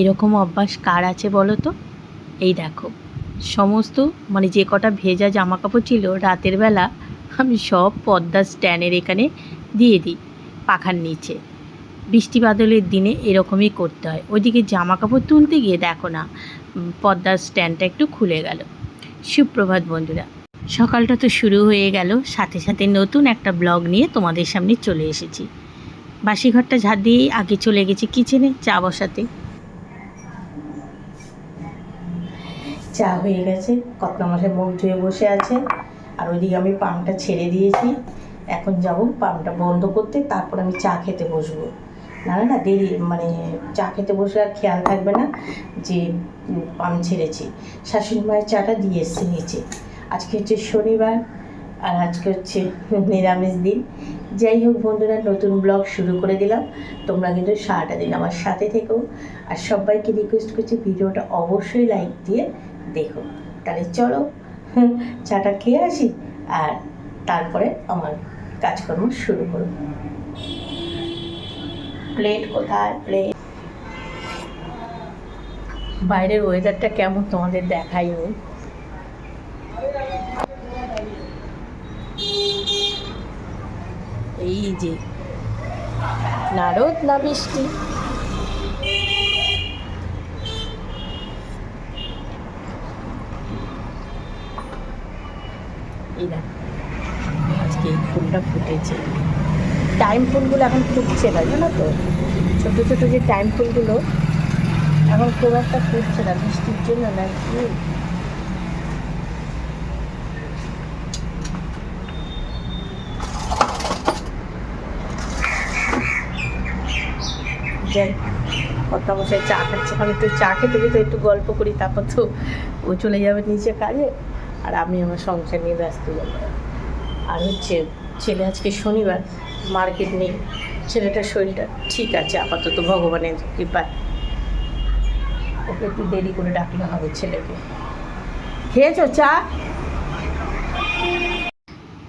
এরকম অভ্যাস কার আছে বলো তো? এই দেখো, সমস্ত মানে যে কটা ভেজা জামা কাপড় ছিল রাতের বেলা, আমি সব পদ্মার স্ট্যান্ডের এখানে দিয়ে দিই পাখার নিচে। বৃষ্টি বাদলের দিনে এরকমই করতে হয়। ওইদিকে জামা কাপড় তুলতে গিয়ে দেখো না পদ্মার স্ট্যান্ডটা একটু খুলে গেল। সুপ্রভাত বন্ধুরা, সকালটা তো শুরু হয়ে গেল। সাথে সাথে নতুন একটা ব্লগ নিয়ে তোমাদের সামনে চলে এসেছি। বাসি ঘরটা ঝাড় দিয়েই আগে চলে গেছি কিচেনে চা বসাতে। চা হয়ে গেছে। কতলা মাসে মুখ ধুয়ে বসে আছে। আর ওইদিকে আমি পাম্পটা ছেড়ে দিয়েছি। এখন যাব পাম্পটা বন্ধ করতে, তারপর আমি চা খেতে বসবো। না না না, দেরি মানে চা খেতে বসলে আর খেয়াল থাকবে না যে পাম্প ছেড়েছি। শাশুড়ি মায়ের চাটা দিয়ে এসছে নিচে। আজকে হচ্ছে শনিবার আর আজকে হচ্ছে নিরামিষ দিন। যাই হোক বন্ধুরা, নতুন ব্লগ শুরু করে দিলাম। তোমরা কিন্তু সারাটা দিন আমার সাথে থেকেও আর সবাইকে রিকোয়েস্ট করছি ভিডিওটা অবশ্যই লাইক দিয়ে দেখো, তাহলে চলো চাটা খেয়ে আসি আর তারপরে আমার কাজকর্ম শুরু করব প্লেট কোথায়? প্লেট বাইরের ওয়েদারটা কেমন তোমাদের দেখাইনি এই যে, নারদ না বৃষ্টি এই আজকে এই ফুলটা ফুটেছে টাইম ফুলগুলো এখন ফুটছে না, জানো তো? ছোটো ছোটো যে টাইম ফুলগুলো, এখন খুব একটা ফুটছে না, বৃষ্টির জন্য না কি? যাই কত বসে চা খাচ্ছে, আমি একটু চা খেতে খেতে একটু গল্প করি, তারপর তো ও চলে যাবে নিচে কাজে। আর আমি আমার সংসার নিয়ে ব্যস্ত আর হচ্ছে, ছেলে আজকে শনিবার, মার্কেট নেই। ছেলেটার শরীরটা ঠিক আছে, আপাতত ভগবানের কৃপায়। ওকে একটু দেরি করে ডাকলে হবে ছেলেকে। খেয়েছো চা?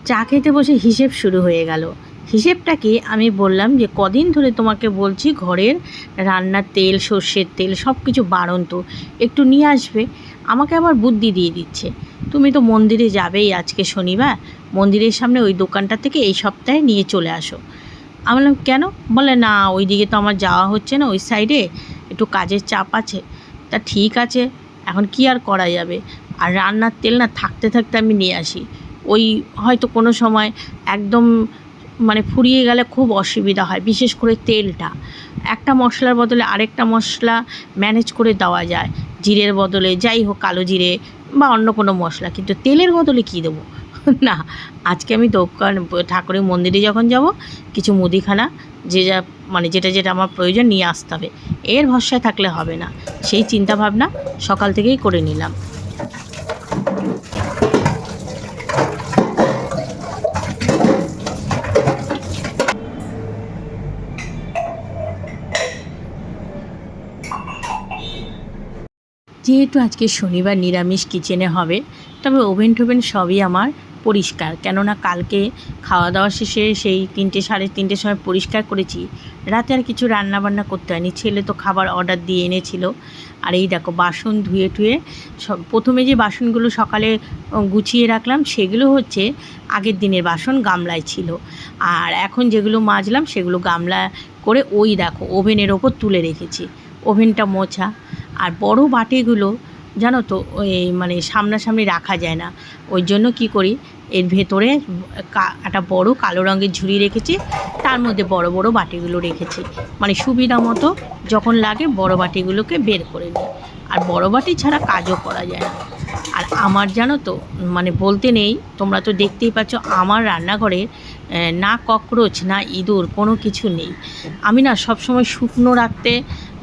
চা খেতে বসে হিসেব শুরু হয়ে গেল। হিসেবটাকে আমি বললাম যে, কদিন ধরে তোমাকে বলছি ঘরের রান্নার তেল, সর্ষের তেল সব কিছু বাড়ন্ত। একটু নিয়ে আসবে। আমাকে আবার বুদ্ধি দিয়ে দিচ্ছে। তুমি তো মন্দিরে যাবেই আজকে শনিবার। মন্দিরের সামনে ওই দোকানটা থেকে এই সপ্তাহে নিয়ে চলে আসো। আমি বললাম, কেন? বলে, না ওই দিকে তো আমার যাওয়া হচ্ছে না, ওই সাইডে একটু কাজের চাপ আছে। তা ঠিক আছে, এখন কি আর করা যাবে? আর রান্নার তেল না, থাকতে থাকতে আমি নিয়ে আসি। ওই হয়তো কোনো সময় একদম মানে ফুরিয়ে গেলে খুব অসুবিধা হয়, বিশেষ করে তেলটা। একটা মশলার বদলে আরেকটা মশলা ম্যানেজ করে দেওয়া যায়, জিরের বদলে, যাই হোক, কালো জিরে বা অন্য কোনো মশলা, কিন্তু তেলের বদলে কী দেবো? না, আজকে আমি দোকান ঠাকুরের মন্দিরে যখন যাব, কিছু মুদিখানা, যে যা মানে যেটা যেটা আমার প্রয়োজন নিয়ে আসতে হবে। এর ভরসায় থাকলে হবে না। সেই চিন্তা ভাবনা সকাল থেকেই করে নিলাম। যেহেতু আজকে শনিবার নিরামিষ কিচেনে হবে, তবে ওভেন টোভেন সবই আমার পরিষ্কার। কেননা কালকে খাওয়া দাওয়া শেষে সেই তিনটে সাড়ে তিনটের সময় পরিষ্কার করেছি। রাতে আর কিছু রান্না বান্না করতে হয়নি। ছেলে তো খাবার অর্ডার দিয়ে এনেছিল। আর এই দেখো, বাসন ধুয়ে টুয়ে সব প্রথমে যে বাসনগুলো সকালে গুছিয়ে রাখলাম, সেগুলো হচ্ছে আগের দিনের বাসন গামলায় ছিল। আর এখন যেগুলো মাজলাম, সেগুলো গামলা করে ওই দেখো, ওভেনের ওপর তুলে রেখেছি। ওভেনটা মোছা। আর বড় বাটিগুলো জানো তো, ওই মানে সামনাসামনি রাখা যায় না। ওই জন্য কি করি, এর ভেতরে একটা বড় কালো রঙের ঝুড়ি রেখেছি, তার মধ্যে বড় বড় বাটিগুলো রেখেছি। মানে সুবিধা মতো যখন লাগে বড় বাটিগুলোকে বের করে নিই। আর বড় বাটি ছাড়া কাজও করা যায় না। আর আমার জানো তো মানে বলতে নেই, তোমরা তো দেখতেই পাচ্ছ আমার রান্নাঘরে না ককরোচ, না ইঁদুর কোনো কিছু নেই। আমি না সবসময় শুকনো রাখতে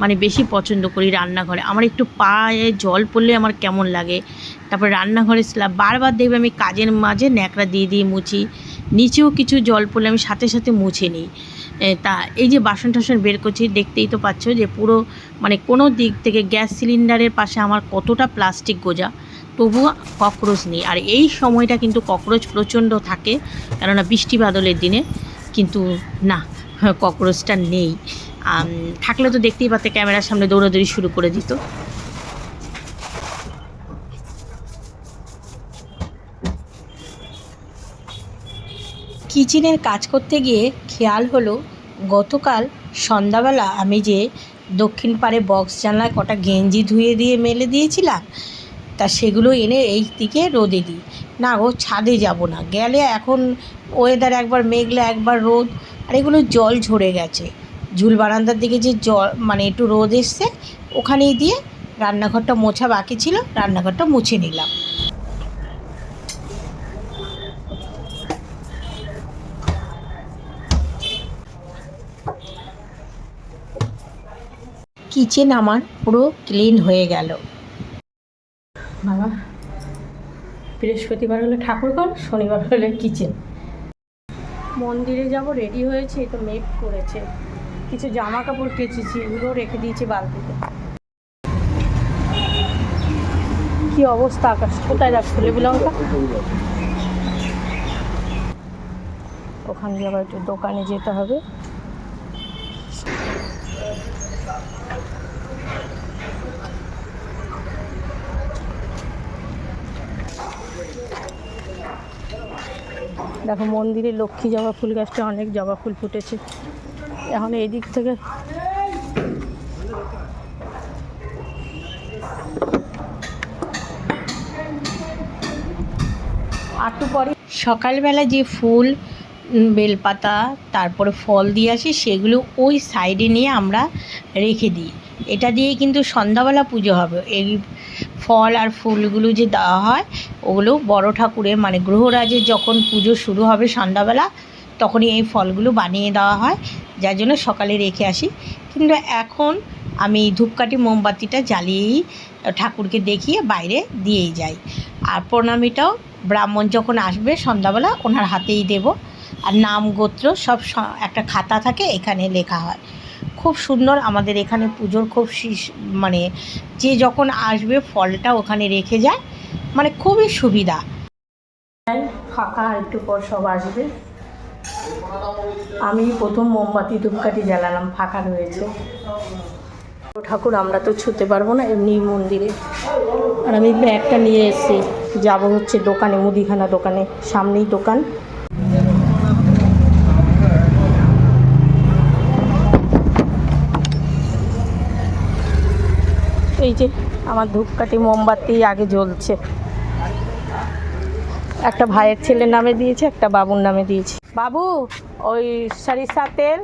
মানে বেশি পছন্দ করি রান্নাঘরে। আমার একটু পায়ে জল পড়লে আমার কেমন লাগে। তারপর রান্নাঘরে স্ল্যাব বারবার দেখবে আমি কাজের মাঝে ন্যাকড়া দিয়ে দিয়ে মুছি। নিচেও কিছু জল পড়লে আমি সাথে সাথে মুছে নিই। তা, এই যে বাসন টাসন বের করছি, দেখতেই তো পাচ্ছ যে পুরো মানে কোনো দিক থেকে গ্যাস সিলিন্ডারের পাশে আমার কতটা প্লাস্টিক গোজা, তবুও ককরোচ নেই। আর এই সময়টা কিন্তু ককরোচ প্রচণ্ড থাকে, কেননা বৃষ্টি বাদলের দিনে কিন্তু না, ককরোচটা নেই। থাকলে তো দেখতেই পাতে ক্যামেরার সামনে দৌড়াদৌড়ি শুরু করে দিত। কিচেনের কাজ করতে গিয়ে খেয়াল হলো, গতকাল সন্ধ্যাবেলা আমি যে দক্ষিণ পাড়ে বক্স জানলায় কটা গেঞ্জি ধুয়ে দিয়ে মেলে দিয়েছিলাম, তা সেগুলো এনে এই দিকে রোদে দিই। না ও ছাদে যাব না। গেলে এখন ওয়েদার একবার মেঘলা, একবার রোদ, আর এগুলো জল ঝরে গেছে। ঝুল বারান্দার দিকে যে জল মানে একটু রোদ এসছে, ওখানেই দিয়ে রান্নাঘরটা মোছা বাকি ছিল, রান্নাঘরটা মুছে নিলাম। কিচেন আমার পুরো ক্লিন হয়ে গেল। বাবা, বৃহস্পতিবার হলে ঠাকুরঘর, শনিবার হলে কিচেন। মন্দিরে যাব, রেডি হয়েছে তো মেঘ করেছে। কিছু জামা কাপড় কেচেছি, এগুলো রেখে দিয়েছি বালতিতে। কি অবস্থা আকাশ? কোথায় রাখছো লেবু লঙ্কা? ওখান দিয়ে আবার একটু দোকানে যেতে হবে। দেখো মন্দিরে লক্ষ্মী জবা ফুল গাছটা অনেক জবা ফুল ফুটেছে। এখন এই দিক থেকে আটু পরে সকালবেলা যে ফুল বেলপাতা, তারপরে ফল দিয়ে আসি, সেগুলো ওই সাইডে নিয়ে আমরা রেখে দিই। এটা দিয়ে কিন্তু সন্ধ্যাবেলা পুজো হবে। এই ফল আর ফুলগুলো যে দেওয়া হয়, ওগুলো বড় ঠাকুরের মানে গ্রহরাজের যখন পুজো শুরু হবে সন্ধ্যাবেলা, তখনই এই ফলগুলো বানিয়ে দেওয়া হয়। যার জন্য সকালে রেখে আসি। কিন্তু এখন আমি ধূপকাঠি মোমবাতিটা জ্বালিয়েই ঠাকুরকে দেখিয়ে বাইরে দিয়েই যাই। আর প্রণামীটাও ব্রাহ্মণ যখন আসবে সন্ধ্যাবেলা, ওনার হাতেই দেব। আর নাম গোত্র সব একটা খাতা থাকে, এখানে লেখা হয়। খুব সুন্দর আমাদের এখানে পুজোর খুব মানে যে যখন আসবে ফলটা ওখানে রেখে যায় মানে খুবই সুবিধা। ফাঁকা একটু পর সব আসবে। আমি প্রথম মোমবাতি ধূপকাঠি জ্বালালাম, ফাঁকা রয়েছে। ঠাকুর, আমরা তো ছুতে পারব না এমনি মন্দিরে। আর আমি ব্যাগটা নিয়ে এসেছি। যাব হচ্ছে দোকানে, মুদিখানা দোকানে, সামনেই দোকান। এই যে আমার ধূপকাঠি মোমবাতি আগে জ্বলছে। একটা ভাইয়ের ছেলের নামে দিয়েছে, একটা বাবুর নামে দিয়েছে। বাবু, ওই সরিষা তেল,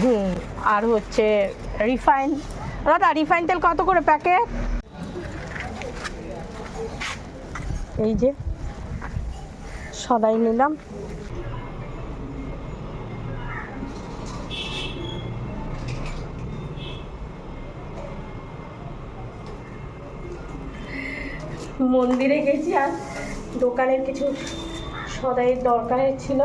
হুম, আর হচ্ছে রিফাইন। দাদা, রিফাইন তেল কত করে প্যাকেট? এই যে, সদাই নিলাম। মন্দিরে গেছি আর দোকানের কিছু সদাইয়ের দরকার ছিল।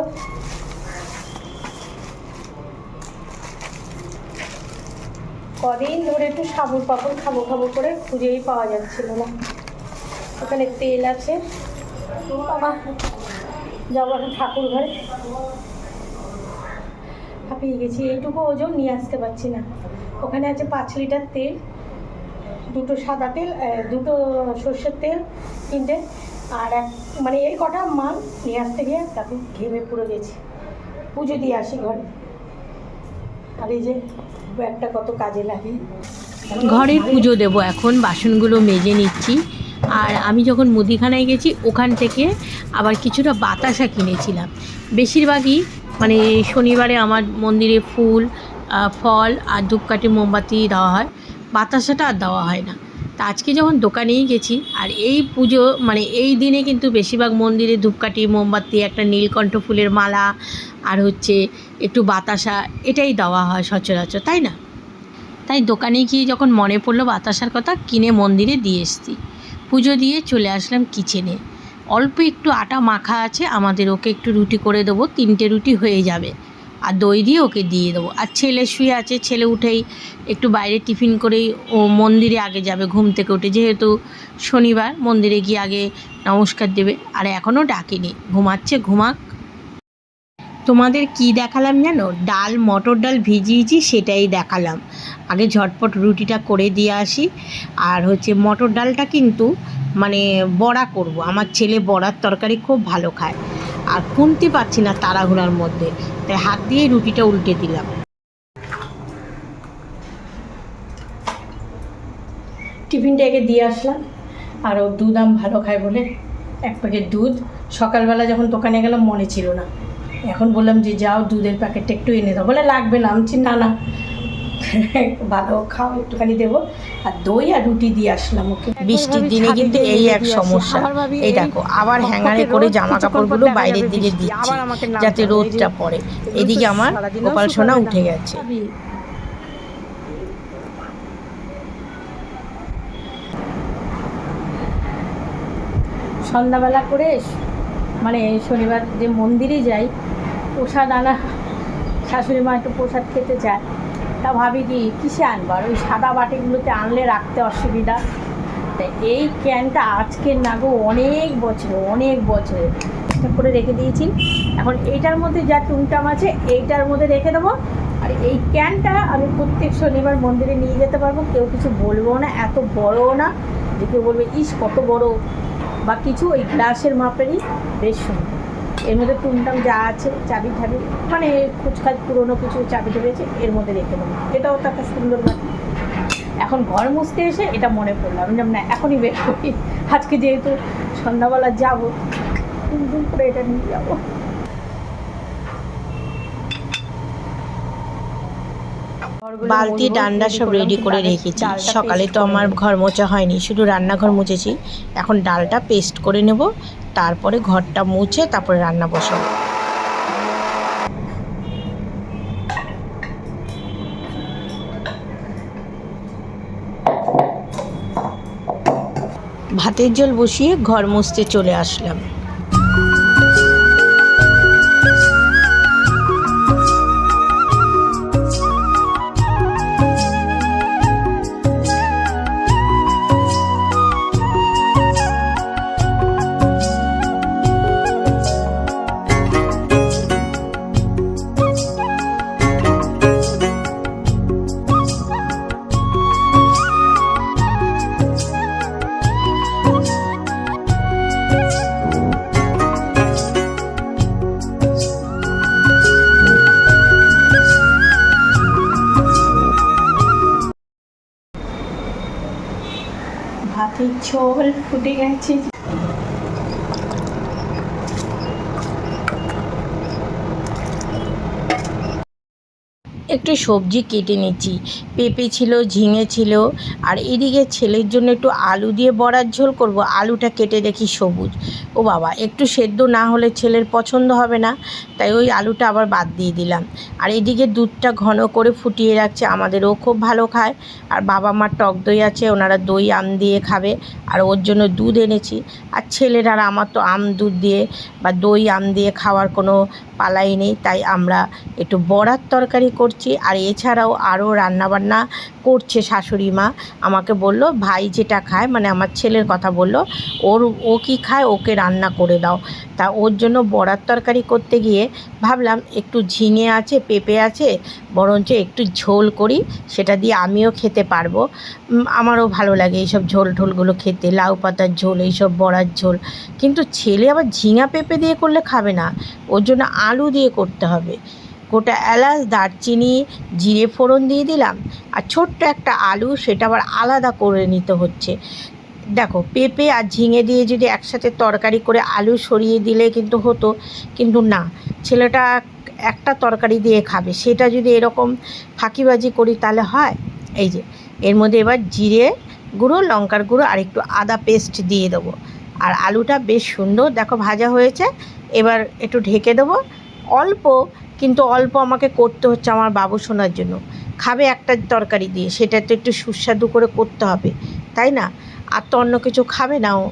কদিন ধরে একটু সাবুর পাপড় খাব খাব করে খুঁজেই পাওয়া যাচ্ছিল না। ওখানে তেল আছে। যাব ঠাকুর ঘরে। হাঁপিয়ে গেছি, এইটুকু ওজন নিয়ে আসতে পারছি না। ওখানে আছে পাঁচ লিটার তেল, দুটো সাদা তেল দুটো সর্ষের তেল, তিনটে আর এক মানে এই কটা মাল নিয়ে আসতে গিয়ে তাতে ঘেমে পুরো গেছি। পুজো দিয়ে আসি ঘরে। আর এই যে ব্যাগটা কত কাজে লাগে। ঘরের পুজো দেব এখন, বাসনগুলো মেজে নিচ্ছি। আর আমি যখন মুদিখানায় গেছি, ওখান থেকে আবার কিছুটা বাতাসা কিনেছিলাম। বেশিরভাগই মানে শনিবারে আমার মন্দিরে ফুল ফল আর ধূপকাঠি, মোমবাতি দেওয়া হয়। বাতাসাটা আর দেওয়া হয় না। তা আজকে যখন দোকানেই গেছি, আর এই পুজো মানে এই দিনে কিন্তু বেশিরভাগ মন্দিরে ধূপকাঠি, মোমবাতি, একটা নীলকণ্ঠ ফুলের মালা, আর হচ্ছে একটু বাতাসা, এটাই দেওয়া হয় সচরাচর, তাই না? তাই দোকানে গিয়ে যখন মনে পড়ল বাতাসার কথা, কিনে মন্দিরে দিয়ে এসছি। পুজো দিয়ে চলে আসলাম কিচেনে। অল্প একটু আটা মাখা আছে, আমাদের ওকে একটু রুটি করে দেবো, তিনটে রুটি হয়ে যাবে। আর দই দিয়ে ওকে দিয়ে দেবো। আর ছেলে শুয়ে আছে, ছেলে উঠেই একটু বাইরে টিফিন করেই ও মন্দিরে আগে যাবে ঘুম থেকে উঠে। যেহেতু শনিবার, মন্দিরে গিয়ে আগে নমস্কার দেবে। আর এখনও ডাকিনি, ঘুমাচ্ছে, ঘুমাক। তোমাদের কি দেখালাম জানো? ডাল, মটর ডাল ভিজিয়েছি, সেটাই দেখালাম। আগে ঝটপট রুটিটা করে দিয়ে আসি। আর হচ্ছে মটর ডালটা কিন্তু মানে বড়া করব। আমার ছেলে বড়ার তরকারি খুব ভালো খায়। আর খুনতে পারছি না তাড়াহুড়ার মধ্যে। তাই হাত দিয়ে রুটিটা উল্টে দিলাম। টিফিনটা একে দিয়ে আসলাম। আর ও দুধ আম ভালো খায় বলে এক প্যাকেট দুধ। সকালবেলা যখন দোকানে গেলাম মনে ছিল না। এখন বললাম যে যাও দুধের প্যাকেটটা একটু এনে দাও। বলে লাগবে না। আমি না না ভালো খাও একটুখানি দেবো। আর দই আর রুটি দিয়ে আসলাম ওকে। বৃষ্টির দিনে কিন্তু এই এক সমস্যা। এই দেখো আবার হ্যাঙ্গারে করে জামা কাপড়গুলো বাইরের দিকে দিচ্ছি যাতে রোদটা পড়ে। এদিকে আমার গোপাল সোনা উঠে গেছে। সন্ধ্যাবেলা করে মানে শনিবার যে মন্দিরে যাই প্রসাদ আনা শাশুড়ি মা একটু প্রসাদ খেতে চায় তা ভাবি কি, কিসে আনব? আর ওই সাদা বাটিগুলোতে আনলে রাখতে অসুবিধা? তা এই ক্যানটা আজকের না গো, অনেক বছর, অনেক বছরের এটা করে রেখে দিয়েছি। এখন এইটার মধ্যে যা টুংটাম আছে, এইটার মধ্যে রেখে দেবো। আর এই ক্যানটা আমি প্রত্যেক শনিবার মন্দিরে নিয়ে যেতে পারব। কেউ কিছু বলব না, এত বড়ও না যে কেউ বলবে, ইস, কত বড়? বা কিছু, ওই গ্লাসের মাপেরই, বেশ সুন্দর। এর মধ্যে টুমটাম যা আছে চাবি ঠাবি মানে কুচকাজ পুরোনো কিছু চাবি রয়েছে এর মধ্যে রেখে দেবো। এটাও তো একটা সুন্দর বাটি এখন ঘর মুছতে এসে এটা মনে পড়ল। আমি না এখনই বের করি। আজকে যেহেতু সন্ধ্যাবেলা যাব দুম করে এটা নিয়ে যাব। বালতি ডান্ডা সব রেডি করে রেখেছি। সকালে তো আমার ঘর মোছা হয়নি শুধু রান্নাঘর মুছেছি। এখন ডালটা পেস্ট করে নেব। তারপরে ঘরটা মুছে তারপরে রান্না বসাবো। ভাতের জল বসিয়ে ঘর মুছতে চলে আসলাম। ভাতের ঝোল ফুটে একটু সবজি কেটে নিচ্ছি। পেঁপে ছিল, ঝিঙে ছিল। আর এদিকে ছেলের জন্য একটু আলু দিয়ে বড়ার ঝোল করব। আলুটা কেটে দেখি সবুজ। ও বাবা, একটু সেদ্ধ না হলে ছেলের পছন্দ হবে না। তাই ওই আলুটা আবার বাদ দিয়ে দিলাম। আর এদিকে দুধটা ঘন করে ফুটিয়ে রাখছে। আমাদেরও খুব ভালো খায়। আর বাবা মার টক দই আছে, ওনারা দই আম দিয়ে খাবে। আর ওর জন্য দুধ এনেছি। আর ছেলের আমার তো আম, দুধ দিয়ে বা দই, আম দিয়ে খাওয়ার কোনো পালাই নেই। তাই আমরা একটু বড়ার তরকারি করছি। আর এছাড়াও আরও রান্নাবান্না করছে শাশুড়ি মা। আমাকে বলল, ভাই যেটা খায় মানে আমার ছেলের কথা বলল, ওর, ও কি খায়, ওকে রান্না করে দাও। তা ওর জন্য বড়ার তরকারি করতে গিয়ে ভাবলাম, একটু ঝিঙে আছে, পেঁপে আছে, বরঞ্চ একটু ঝোল করি, সেটা দিয়ে আমিও খেতে পারব। আমারও ভালো লাগে এইসব ঝোল ঢোলগুলো খেতে, লাউ পাতার ঝোল, এইসব বড়ার ঝোল। কিন্তু ছেলে আবার ঝিঙা, পেঁপে দিয়ে করলে খাবে না। ওর জন্য আলু দিয়ে করতে হবে। গোটা এলাচ, দারচিনি, জিরে ফোড়ন দিয়ে দিলাম। আর ছোট্ট একটা আলু, সেটা আবার আলাদা করে নিতে হচ্ছে। দেখো, পেঁপে আর ঝিঙে দিয়ে যদি একসাথে তরকারি করে আলু সরিয়ে দিলে কিন্তু হতো, কিন্তু না। ছেলেটা একটা তরকারি দিয়ে খাবে। সেটা যদি এরকম ফাঁকিবাজি করি তাহলে হয়? এই যে, এর মধ্যে এবার জিরে গুঁড়ো, লঙ্কার গুঁড়ো আর একটু আদা পেস্ট দিয়ে দেবো। আর আলুটা বেশ সুন্দর, দেখো ভাজা হয়েছে। এবার একটু ঢেকে দেবো। অল্প কিন্তু অল্প আমাকে করতে হচ্ছে আমার বাবু শোনার জন্য। খাবে একটা তরকারি দিয়ে, সেটা তো একটু সুস্বাদু করে করতে হবে, তাই না? আর তো অন্য কিছু খাবে না ও।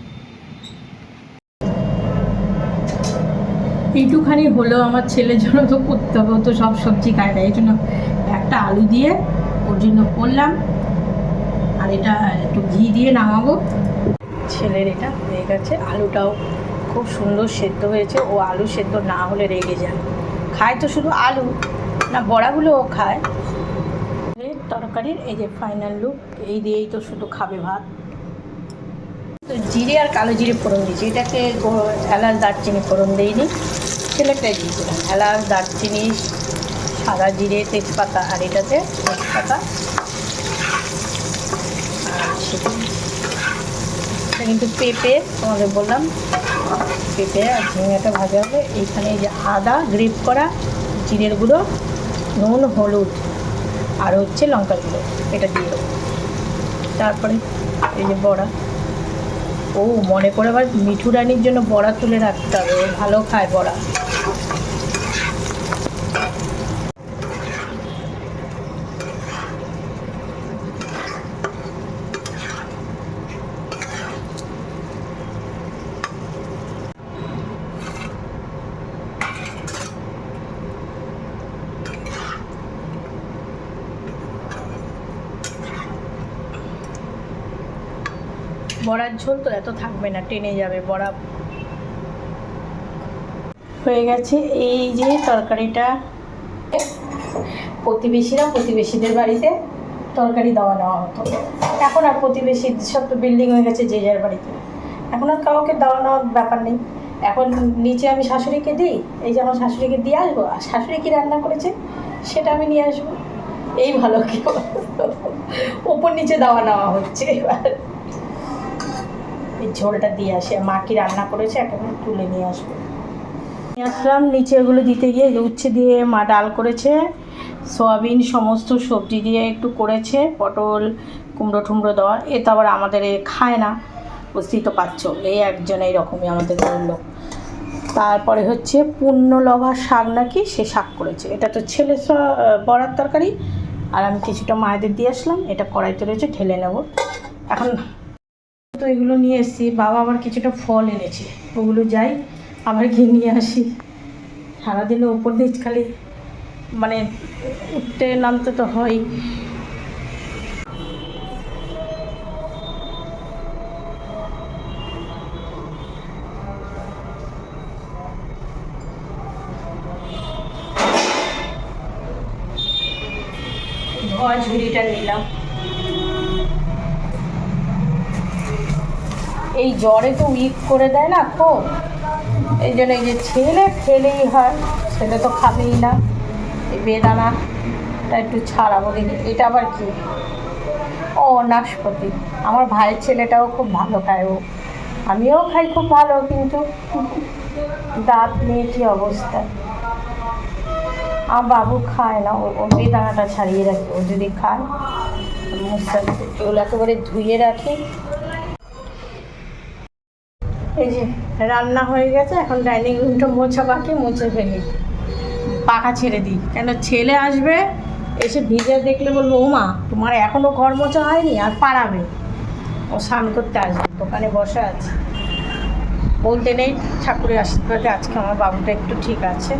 এইটুখানি হলেও আমার ছেলের জন্য তো করতে হবে তো সব সবজি খায় না, এই জন্য একটা আলু দিয়ে ওর জন্য করলাম, আর এটা একটু ঘি দিয়ে নামাবো। ছেলের এটা হয়ে গেছে, আলুটাও খুব সুন্দর সেদ্ধ হয়েছে, ও আলু সেদ্ধ না হলে রেগে যায়। খায় তো শুধু আলু, না বড়াগুলোও খায়। তরকারির এই যে ফাইনাল লুক এই দিয়েই তো শুধু খাবে ভাত। তো জিরে আর কালো জিরে ফোড়ন দিয়েছি। এটাকে এলাচ, দারচিনি ফোড়ন দিইনি। ছেলেটাই দিয়েছিলাম এলাচ, দারচিনি, সাদা জিরে, তেজপাতা আর এটাতে তেজপাতা। সেটা কিন্তু পেঁপে, তোমাদের বললাম। পেঁপে আর ঝিঙেটা ভাজা হবে। এইখানে এই যে আদা গ্রিপ করা, জিরের গুঁড়ো, নুন, হলুদ, আর হচ্ছে লঙ্কার গুঁড়ো, এটা দিয়ে দেবো। তারপরে এই যে বড়া। ও, মনে করে আবার মিঠু রানির জন্য বড়া তুলে রাখতে হবে। ও ভালো খায় বড়া। বড়ার ঝোল তো এত থাকবে না, টেনে যাবে বড়া। হয়ে গেছে এই যে তরকারিটা। প্রতিবেশীরা প্রতিবেশীদের বাড়িতে তরকারি দেওয়া নেওয়া হতো। এখন আর প্রতিবেশী সব তো বিল্ডিং হয়ে গেছে যে যার বাড়িতে। এখন আর কাউকে দেওয়া নেওয়ার ব্যাপার নেই। এখন নিচে আমি শাশুড়িকে দিই, এই যে আমার শাশুড়িকে দিয়ে আসব, আর শাশুড়ি কী রান্না করেছে সেটা আমি নিয়ে আসব। এই ভালো কি ওপর নিচে দেওয়া নেওয়া হচ্ছে এবার। ঝোলটা দিয়ে আসি। মা কি রান্না করেছে একেবারে তুলে নিয়ে আসব। নিয়ে আসলাম নিচে ওগুলো দিতে গিয়ে উচ্ছে দিয়ে মা ডাল করেছে, সয়াবিন সমস্ত সবজি দিয়ে একটু করেছে, পটল, কুমড়ো টুমড়ো দেওয়া। এ তো আবার আমাদের খায় না, বুঝতেই তো পারছ। এই একজন এইরকমই আমাদের বলল তারপরে হচ্ছে লভা শাক নাকি সে শাক করেছে। এটা তো ছেলে বড়ার তরকারি। আর আমি কিছুটা মায়েদের দিয়ে আসলাম, এটা কড়াইতে রয়েছে, ঢেলে নেব। এখন তো এগুলো নিয়ে এসেছি। বাবা আবার কিছুটা ফল এনেছে। ওগুলো যাই, আবার গিয়ে নিয়ে আসি। সারাদিনে উপর নিচ খালি মানে উঠতে নামতে তো হয় ঝুড়িটা নিলাম। এই জ্বরে তো উইক করে দেয় না খুব এই জন্য এই যে ছেলে খেলেই হয়, ছেলে তো খাবেই না। এই বেদানাটা একটু ছাড়াবো দেখি, এটা আবার কি? ও, নাশপতি। আমার ভাইয়ের ছেলেটাও খুব ভালো খায় ও। আমিও খাই খুব ভালো, কিন্তু দাঁত নিয়ে কী অবস্থা? আমার বাবু খায় না, ও বেদানাটা ছাড়িয়ে রাখি, ও যদি খায় মুস্তাদ ওগুলো একেবারে ধুয়ে রাখি। এই যে রান্না হয়ে গেছে, এখন ডাইনিং রুমটা মোছা বাকি, মুছে ফেলি। পাখা ছেড়ে দিই। কেন ছেলে আসবে, এসে ভিজে দেখলে বলব, ও মা, তোমার এখনও ঘর মোছা হয়নি, আর পারাবে ও স্নান করতে আসবে, দোকানে বসে আছে। বলতে নেই, ঠাকুরের আশীর্বাদে আজকে আমার বাবুটা একটু ঠিক আছে।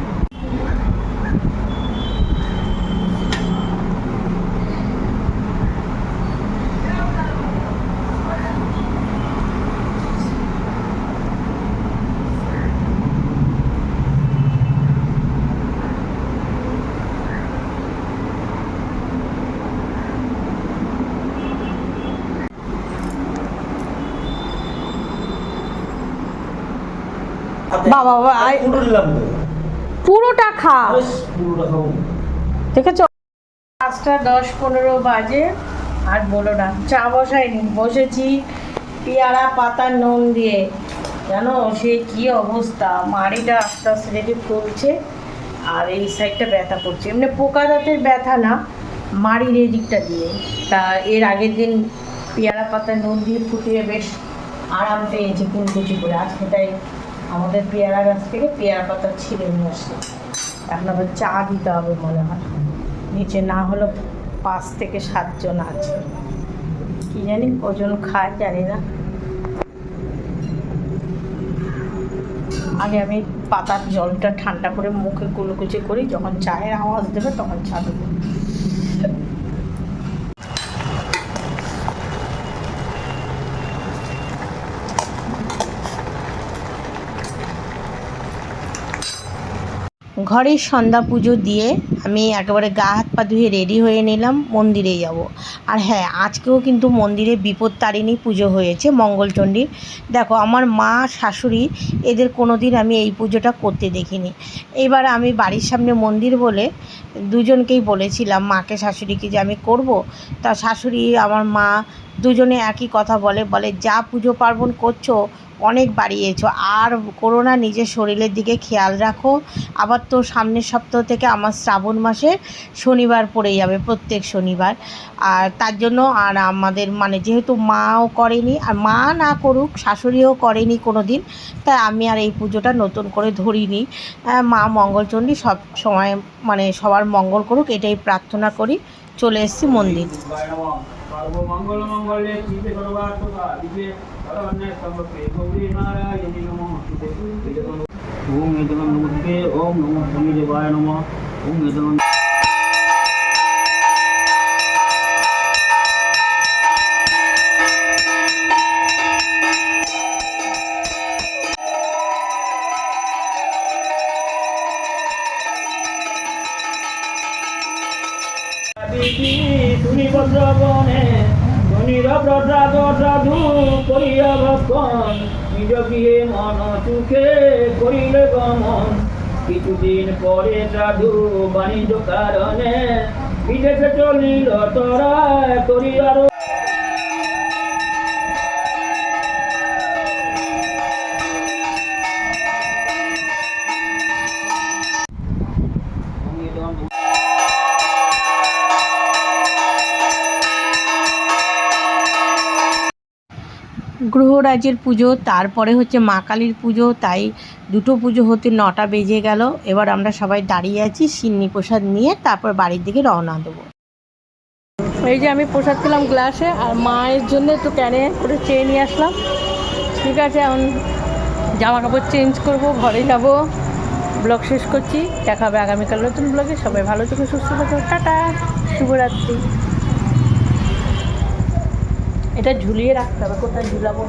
বাবা বাবা পুরোটা খা। দেখেছ? পাঁচটা দশ পনেরো বাজে। আর বলো না চা বসাইনি বসেছি পেয়ারা পাতা নুন দিয়ে। জানো সে কি অবস্থা? মাড়িটা আস্তে আস্তে দেখে ফুলছে আর এই সাইডটা ব্যথা করছে। এমনি পোকা দাঁতের ব্যথা না মাড়ির এই দিকটা দিয়ে। তা এর আগের দিন পেয়ারা পাতা নুন দিয়ে ফুটিয়ে বেশ আরাম পেয়েছে কুলকুচি করে। আজকে তাই আমাদের পেয়ারা গাছ থেকে পেয়ারা পাতা ছিঁড়ে নিয়ে এখন আবার চা দিতে হবে মনে হয়। নিচে না হলো পাঁচ থেকে সাতজন আছে। কি জানি কজন খায় জানি না। আগে আমি পাতার জলটা ঠান্ডা করে মুখে কুলকুচি করি, যখন চায়ের আওয়াজ দেবে তখন চা দেবো। ঘরের সন্ধ্যা পুজো দিয়ে আমি একেবারে গা হাত পা ধুয়ে রেডি হয়ে নিলাম, মন্দিরে যাব। আর হ্যাঁ আজকেও কিন্তু মন্দিরে বিপদ তারিণী পুজো হয়েছে, মঙ্গলচণ্ডীর। দেখো, আমার মা, শাশুড়ি এদের কোনো দিন আমি এই পুজোটা করতে দেখিনি। এবার আমি বাড়ির সামনে মন্দির বলে দুজনকেই বলেছিলাম, মাকে, শাশুড়িকে যে আমি করব। তা শাশুড়ি, আমার মা দুজনে একই কথা বলে বলে, যা পুজো পার্বণ করছ অনেক বাড়িয়েছো। আর করো না নিজের শরীরের দিকে খেয়াল রাখো। আবার তো সামনের সপ্তাহ থেকে আমার শ্রাবণ মাসে শনিবার পড়ে যাবে প্রত্যেক শনিবার। আর তার জন্য আর আমাদের মানে যেহেতু মাও করেনি আর মা না করুক শাশুড়িও করেনি কোনো দিন তাই আমি আর এই পুজোটা নতুন করে ধরিনি। আহ, মা মঙ্গলচণ্ডী সব সময় মানে সবার মঙ্গল করুক এটাই প্রার্থনা করি। চলে এসেছি মন্দির। সর্বমঙ্গল মঙ্গলে শিবে সর্বার্থকা দিবে সর্বন্যে সম্পর্কে গৌরী নারায়ণী নমঃ নমস্তে ওম তুমি বজ্রবনে ধনির প্রসাদ সাধু করিয়া ভক্ষণ নিজ গৃহে মন সুখে করিলে গমন কিছুদিন পরে সাধু বাণিজ্য কারণে বিদেশে চলিল তরা করিয়ার গ্রহরাজের পুজো, তারপরে হচ্ছে মা কালীর পুজো, তাই দুটো পুজো হতে নটা বেজে গেল। এবার আমরা সবাই দাঁড়িয়ে আছি সিন্নি প্রসাদ নিয়ে, তারপর বাড়ির দিকে রওনা দেবো। এই যে আমি প্রসাদ খেলাম গ্লাসে, আর মায়ের জন্য একটু ক্যানে করে চেয়ে নিয়ে আসলাম। ঠিক আছে, এখন জামা কাপড় চেঞ্জ করব, ঘরে যাব। ব্লগ শেষ করছি, দেখা হবে আগামীকাল নতুন ব্লগে। সবাই ভালো থেকো, সুস্থ থাকো। টাটা, শুভরাত্রি। এটা ঝুলিয়ে রাখতে হবে কোথায় ঝুলাবো?